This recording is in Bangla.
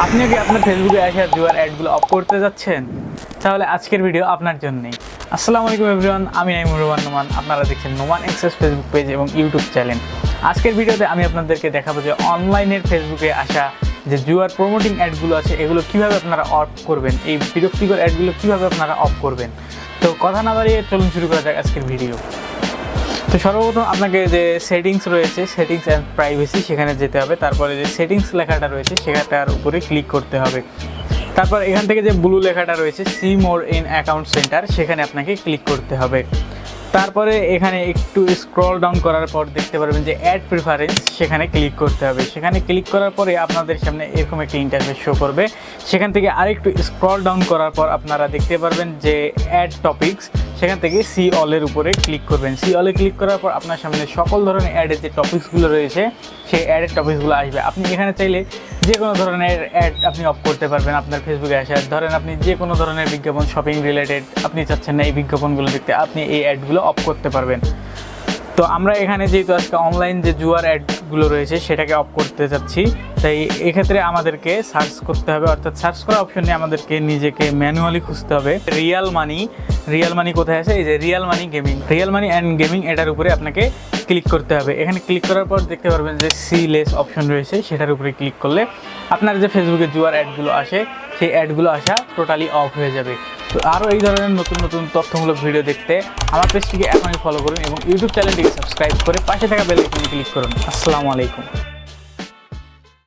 আপনিও কি আপনার ফেসবুকে আসা জুয়ার অ্যাডগুলো অফ করতে যাচ্ছেন? তাহলে আজকের ভিডিও আপনার জন্যই। আসসালামু আলাইকুম এভরিওয়ান আমি নাইমুর রহমান নোমান। আপনারা দেখছেন নোমান এক্সেস ফেসবুক পেজ এবং ইউটিউব চ্যানেল আজকের ভিডিওতে আমি আপনাদেরকে দেখাবো যে অনলাইনের ফেসবুকে আসা যে জুয়ার প্রমোটিং অ্যাডগুলো আছে, এগুলো কীভাবে আপনারা অফ করবেন, এই বিরক্তিকর অ্যাডগুলো কীভাবে আপনারা অফ করবেন। তো কথা না বাড়িয়ে চলুন শুরু করা যাক আজকের ভিডিও তো সর্বপ্রথম আপনাকে যে সেটিংস রয়েছে সেটিংস অ্যান্ড প্রাইভেসি সেখানে যেতে হবে। তারপরে যে সেটিংস লেখাটা রয়েছে সেখানটার উপরে ক্লিক করতে হবে। তারপর এখান থেকে যে ব্লু লেখাটা রয়েছে see more in account center সেখানে আপনাকে ক্লিক করতে হবে। তারপরে এখানে একটু স্ক্রল ডাউন করার পর দেখতে পারবেন যে অ্যাড প্রিফারেন্স সেখানে ক্লিক করতে হবে। সেখানে ক্লিক করার পরে আপনাদের সামনে এরকম একটি ইন্টারফেস শো করবে। সেখান থেকে আরেকটু স্ক্রল ডাউন করার পর আপনারা দেখতে পারবেন যে অ্যাড টপিকস সেখান থেকে সি অলের উপরে ক্লিক করবেন। সি অলে ক্লিক করার পর আপনার সামনে সকল ধরনের অ্যাডের যে টপিকসগুলো রয়েছে, সেই অ্যাডের টপিকসগুলো আসবে। আপনি এখানে চাইলে যে কোনো ধরনের অ্যাড আপনি অফ করতে পারবেন আপনার ফেসবুকে আসা। ধরেন আপনি যে কোনো ধরনের বিজ্ঞাপন শপিং রিলেটেড আপনি চাচ্ছেন না এই বিজ্ঞাপনগুলো দেখতে, আপনি এই অ্যাডগুলো অফ করতে পারবেন। তো আমরা এখানে যেহেতু আজকে অনলাইন যে জুয়ার অ্যাডগুলো রয়েছে, সেটাকে অফ করতে চাচ্ছি। তাই এক্ষেত্রে আমাদেরকে সার্চ করতে হবে, অর্থাৎ সার্চ করা অপশনে আমাদেরকে নিজেকে ম্যানুয়ালি খুঁজতে হবে। রিয়াল মানি রিয়াল মানি কোথায় আছে? এই যে real money gaming real money and gaming এটার উপরে আপনাকে ক্লিক করতে হবে। এখানে ক্লিক করার পর দেখতে পারবেন যে সি লেস অপশন রয়েছে, সেটার উপরে ক্লিক করলে আপনার যে ফেসবুকে জুয়ার অ্যাডগুলো আসে, সেই অ্যাডগুলো আসা টোটালি অফ হয়ে যাবে। তো আরও এই ধরনের নতুন নতুন তথ্যমূলক ভিডিও দেখতে আমার পেজটিকে এখনই ফলো করুন এবং ইউটিউব চ্যানেলটিকে সাবস্ক্রাইব করে পাশে থাকা বেল আইকনে ক্লিক করুন। আসসালামু আলাইকুম।